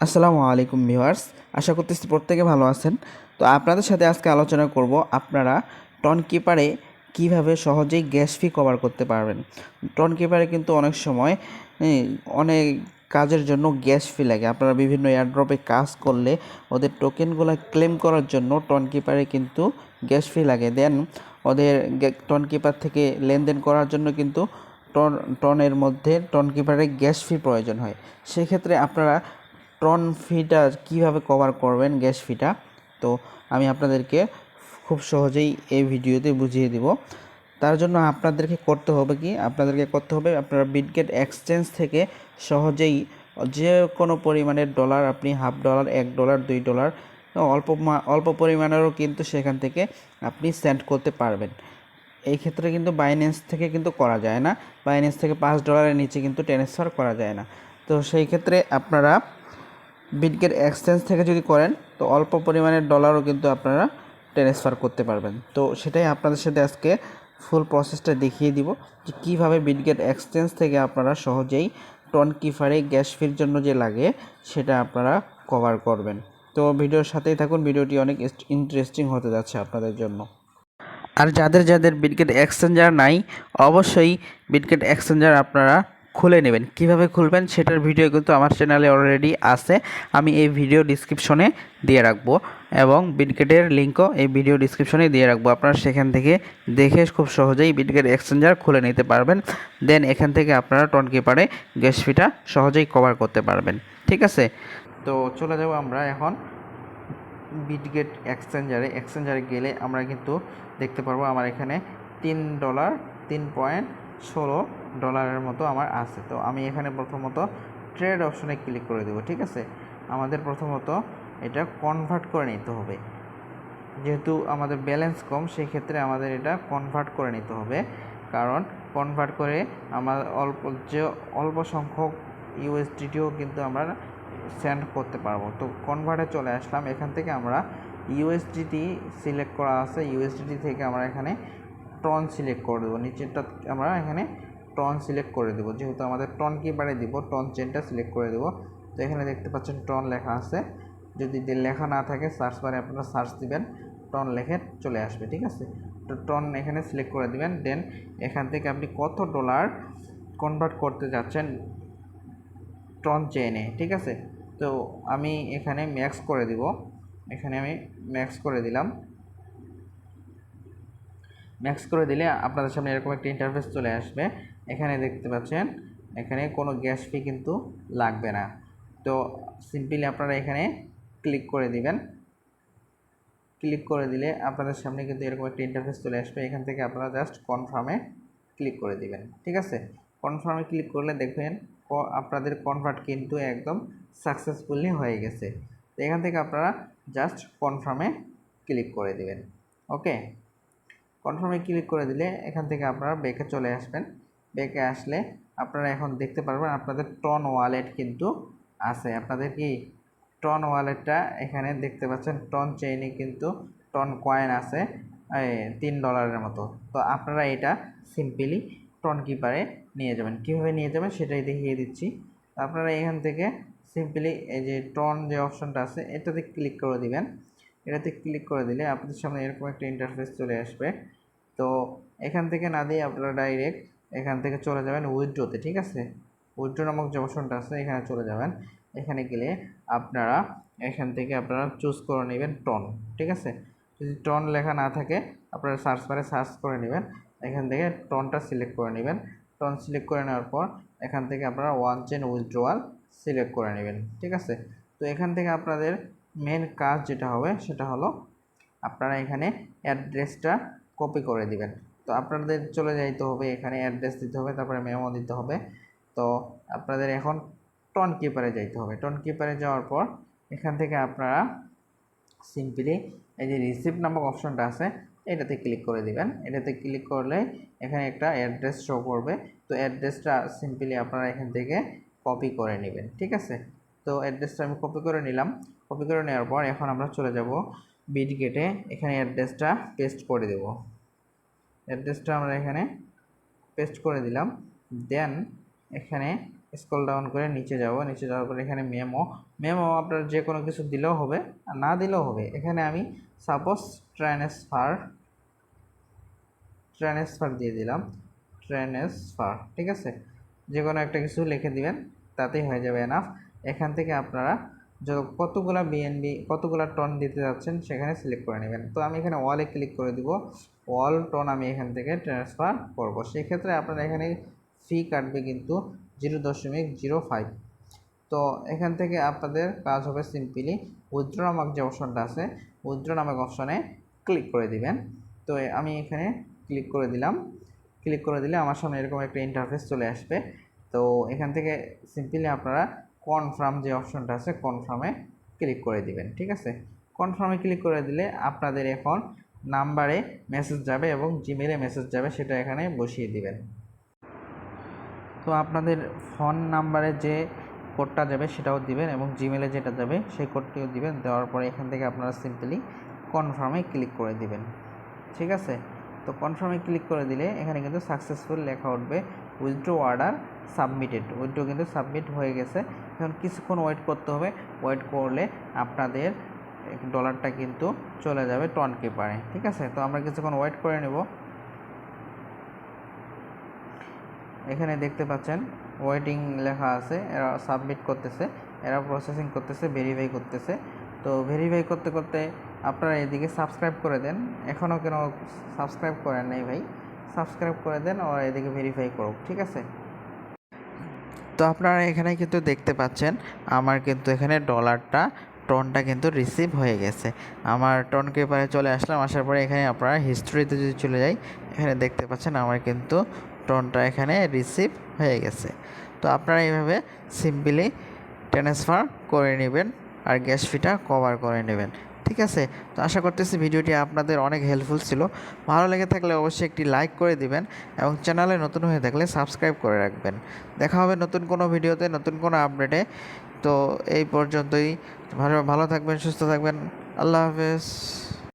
আসসালামু আলাইকুম ভিউয়ার্স, আশা করতেছি প্রত্যেকে ভালো আছেন। তো আপনাদের সাথে আজকে আলোচনা করব আপনারা টন কিপারে কীভাবে সহজেই গ্যাস ফি কভার করতে পারবেন। টন কিপারে কিন্তু অনেক সময় অনেক কাজের জন্য গ্যাস ফি লাগে। আপনারা বিভিন্ন এয়ারড্রপে কাজ করলে ওদের টোকেনগুলো ক্লেম করার জন্য টন কিপারে কিন্তু গ্যাস ফি লাগে। দেন ওদের টন কিপার থেকে লেনদেন করার জন্য কিন্তু টন, টনের মধ্যে টন কিপারে গ্যাস ফি প্রয়োজন হয়। সেক্ষেত্রে আপনারা টন ফিটা কীভাবে কভার করবেন গ্যাস ফিটা? তো আমি আপনাদেরকে খুব সহজেই এই ভিডিওতে বুঝিয়ে দিব। তার জন্য আপনাদেরকে করতে হবে কি? আপনাদেরকে করতে হবে আপনারা বিটগেট এক্সচেঞ্জ থেকে সহজেই যে কোনো পরিমাণের ডলার আপনি হাফ ডলার এক ডলার দুই ডলার অল্প অল্প পরিমাণেরও কিন্তু সেখান থেকে আপনি সেন্ড করতে পারবেন। এই ক্ষেত্রে কিন্তু বাইন্যান্স থেকে কিন্তু করা যায় না। বাইন্যান্স থেকে পাঁচ ডলারের নিচে কিন্তু ট্রান্সফার করা যায় না। তো সেই ক্ষেত্রে আপনারা বিটগেট এক্সচেঞ্জ থেকে যদি করেন, তো অল্প পরিমাণের ডলারও কিন্তু আপনারা ট্রান্সফার করতে পারবেন। তো সেটাই আপনাদের সাথে আজকে ফুল প্রসেসটা দেখিয়ে দিব যে কীভাবে বিটগেট এক্সচেঞ্জ থেকে আপনারা সহজেই টন কিফারে গ্যাস ফির জন্য যে লাগে, সেটা আপনারা কভার করবেন। তো ভিডিওর সাথেই থাকুন, ভিডিওটি অনেক ইন্টারেস্টিং হতে যাচ্ছে আপনাদের জন্য। আর যাদের যাদের বিটগেট এক্সচেঞ্জার নাই, অবশ্যই বিটগেট এক্সচেঞ্জার আপনারা খুলে নেবেন। কীভাবে খুলবেন সেটার ভিডিও কিন্তু আমার চ্যানেলে অলরেডি আছে। আমি এই ভিডিও ডিসক্রিপশনে দিয়ে রাখব এবং বিটগেটের লিঙ্কও এই ভিডিও ডিসক্রিপশনে দিয়ে রাখব। আপনারা সেখান থেকে দেখে খুব সহজেই বিটগেট এক্সচেঞ্জার খুলে নিতে পারবেন। দেন এখান থেকে আপনারা টন কিপারে গ্যাস ফিটা সহজেই কভার করতে পারবেন। ঠিক আছে? তো চলে যাব আমরা এখন বিটগেট এক্সচেঞ্জারে এক্সচেঞ্জারে গেলে আমরা কিন্তু দেখতে পারব আমার এখানে তিন ডলার তিন পয়েন্ট ষোলো ডলারের মতো আমার আছে। তো আমি এখানে প্রথমত ট্রেড অপশনে ক্লিক করে দেবো, ঠিক আছে? আমাদের প্রথমত এটা কনভার্ট করে নিতে হবে। যেহেতু আমাদের ব্যালেন্স কম সেই ক্ষেত্রে আমাদের এটা কনভার্ট করে নিতে হবে। কারণ কনভার্ট করে আমার অল্প, যে অল্প সংখ্যক ইউএসডিটিও কিন্তু আমরা সেন্ড করতে পারব। তো কনভার্টে চলে আসলাম। এখান থেকে আমরা ইউএসডিটি সিলেক্ট করা আছে। ইউএসডিটি থেকে আমরা এখানে টন সিলেক্ট করে দেবো। নিচেরটা আমরা এখানে টন সিলেক্ট করে দেবো। যেহেতু আমাদের টন কিবারে দিব টন চেনটা সিলেক্ট করে দেবো। তো এখানে দেখতে পাচ্ছেন টন লেখা আছে। যদি লেখা না থাকে সার্চ বারে আপনারা সার্চ দিবেন টন লেখে চলে আসবে, ঠিক আছে? তো টন এখানে সিলেক্ট করে দিবেন। দেন এখান থেকে আপনি কত ডলার কনভার্ট করতে যাচ্ছেন টন চেনে ঠিক আছে? তো আমি এখানে ম্যাক্স করে দিব। এখানে আমি ম্যাক্স করে দিলাম। ম্যাক্স করে দিলে আপনাদের সামনে এরকম একটা ইন্টারফেস চলে আসবে। এখানে দেখতে পাচ্ছেন, এখানে কোনো গ্যাস ফি কিন্তু লাগবে না। তো সিম্পলি আপনারা এখানে ক্লিক করে দিবেন। ক্লিক করে দিলে আপনাদের সামনে কিন্তু এরকম একটা ইন্টারফেস চলে আসবে। এখান থেকে আপনারা জাস্ট কনফার্মে ক্লিক করে দিবেন। ঠিক আছে? কনফার্মে ক্লিক করলে দেখবেন আপনাদের কনভার্ট কিন্তু একদম সাকসেসফুলি হয়ে গেছে। তো এখান থেকে আপনারা জাস্ট কনফার্মে ক্লিক করে দিবেন। ওকে? কনফার্মে ক্লিক করে দিলে এখান থেকে আপনারা বেকে চলে আসবেন। বেকে আসলে আপনারা এখন দেখতে পারবেন আপনাদের টন ওয়ালেট কিন্তু আছে। আপনাদের কি টন ওয়ালেটটা এখানে দেখতে পাচ্ছেন টন চেইনে কিন্তু টন কয়েন আছে তিন ডলারের মতো। তো আপনারা এটা সিম্পলি টন কিপারে নিয়ে যাবেন। কীভাবে নিয়ে যাবেন সেটাই দেখিয়ে দিচ্ছি। আপনারা এখান থেকে সিম্পলি এই যে টন যে অপশনটা আছে, এটাতে ক্লিক করে দিবেন। এটাতে ক্লিক করে দিলে আপনাদের সামনে এরকম একটা ইন্টারফেস চলে আসবে। তো এখান থেকে না দিয়ে আপনারা ডাইরেক্ট এখান থেকে চলে যাবেন উইথড্রোতে ঠিক আছে? উইথড্রো নামক যে অপশনটা আছে, এখানে চলে যাবেন। এখানে গেলে আপনারা, এখান থেকে আপনারা চুজ করে নেবেন টন ঠিক আছে? যদি টন লেখা না থাকে, আপনারা সার্চ বারে সার্চ করে নেবেন। এখান থেকে টনটা সিলেক্ট করে নেবেন। টন সিলেক্ট করে নেওয়ার পর, এখান থেকে আপনারা ওয়ান চেন উইথড্রোয়াল সিলেক্ট করে নেবেন, ঠিক আছে? তো এখান থেকে আপনাদের মেন কাজ যেটা হবে, সেটা হলো আপনারা এখানে অ্যাড্রেসটা কপি করে দিবেন। তো আপনাদের চলে যাইতে হবে, এখানে অ্যাড্রেস দিতে হবে, তারপরে মেমো দিতে হবে। তো আপনাদের এখন টন কিপারে যাইতে হবে। টন কিপারে যাওয়ার পর এখান থেকে আপনারা সিম্পলি এই যে রিসিপ্ট নামক অপশনটা আছে, এটাতে ক্লিক করে দিবেন। এটাতে ক্লিক করলে এখানে একটা অ্যাড্রেস শো করবে। তো অ্যাড্রেসটা সিম্পলি আপনারা এখান থেকে কপি করে নেবেন, ঠিক আছে? তো অ্যাড্রেসটা আমি কপি করে নিলাম। কপি করে নেওয়ার পর এখন আমরা চলে যাব বিট গেটে এখানে অ্যাড্রেসটা পেস্ট করে দেব। অ্যাড্রেসটা আমরা এখানে পেস্ট করে দিলাম। দেন এখানে স্ক্রল ডাউন করে নিচে যাব। নিচে যাওয়ার পরে এখানে মেমো মেমো আপনার যে কোনো কিছু দিলেও হবে, আর না দিলেও হবে। এখানে আমি সাপোজ ট্রান্সফার ট্রান্সফার দিয়ে দিলাম। ট্রান্সফার ঠিক আছে? যে কোনো একটা কিছু লিখে দিবেন, তাতেই হয়ে যাবে এনাফ এখান থেকে আপনারা যত কতগুলা বিএনবি কতগুলা টন দিতে যাচ্ছেন সেখানে সিলেক্ট করে নেবেন। তো আমি এখানে ওয়ালে ক্লিক করে দিব। ওয়াল টন আমি এখান থেকে ট্রান্সফার করব। সেক্ষেত্রে আপনারা এখানে ফি কাটবে কিন্তু জিরো দশমিক জিরো ফাইভ তো এখান থেকে আপনাদের কাজ হবে সিম্পলি উইথড্র নামক যে অপশনটা আছে উইথড্র নামক অপশনে ক্লিক করে দিবেন। তো আমি এখানে ক্লিক করে দিলাম। ক্লিক করে দিলে আমার সামনে এরকম একটা ইন্টারফেস চলে আসবে। তো এখান থেকে সিম্পলি আপনারা কনফার্ম যে অপশনটা আছে কনফার্মে ক্লিক করে দিবেন, ঠিক আছে? কনফার্মে ক্লিক করে দিলে আপনাদের এখন নাম্বারে মেসেজ যাবে এবং জিমেলে মেসেজ যাবে, সেটা এখানে বসিয়ে দিবেন। তো আপনাদের ফোন নাম্বারে যে কোডটা যাবে, সেটাও দিবেন এবং জিমেলে যেটা যাবে, সেই কোডটিও দিবেন, দেওয়ার পরে এখান থেকে আপনারা সিম্পলি কনফার্মে ক্লিক করে দিবেন, ঠিক আছে? তো কনফার্মে ক্লিক করে দিলে এখানে কিন্তু সাকসেসফুল লেখা উঠবে উইথড্র অর্ডার সাবমিটেড উইথড্র কিন্তু সাবমিট হয়ে গেছে। এখন কিছুক্ষণ ওয়েট করতে হবে। ওয়েট করলে আপনাদের ডলারটা কিন্তু চলে যাবে টন কিপারে ঠিক আছে? তো আমরা কিছুক্ষণ ওয়েট করে নেব। এখানে দেখতে পাচ্ছেন, ওয়েটিং লেখা আছে, এরা সাবমিট করতেছে, এরা প্রসেসিং করতেছে ভেরিফাই করতেছে। তো ভেরিফাই করতে করতে আপনারা এদিকে সাবস্ক্রাইব করে দেন। এখনও কেন সাবস্ক্রাইব করেন নাই ভাই? সাবস্ক্রাইব করে দেন আর এদিকে ভেরিফাই করুক, ঠিক আছে? তো আপনারা এখানে কিন্তু দেখতে পাচ্ছেন, আমার কিন্তু এখানে ডলারটা টনটা কিন্তু রিসিভ হয়ে গেছে। আমার টন পেপারে চলে আসলাম, আসার পরে এখানে আপনারা হিস্ট্রিতে যদি চলে যাই, এখানে দেখতে পাচ্ছেন আমার কিন্তু টনটা এখানে রিসিভ হয়ে গেছে। তো আপনারা এইভাবে সিম্পলি ট্রান্সফার করে নেবেন আর গ্যাস ফিটা কভার করে নেবেন। ঠিক আছে? তো আশা করতেছি ভিডিওটি আপনাদের অনেক হেল্পফুল ছিল। ভালো লেগে থাকলে অবশ্যই একটি লাইক করে দিবেন এবং চ্যানেলে নতুন হয়ে থাকলে সাবস্ক্রাইব করে রাখবেন। দেখা হবে নতুন কোনো ভিডিওতে, নতুন কোনো আপডেটে তো এই পর্যন্তই। ভালো ভালো থাকবেন, সুস্থ থাকবেন। আল্লাহ হাফেজ।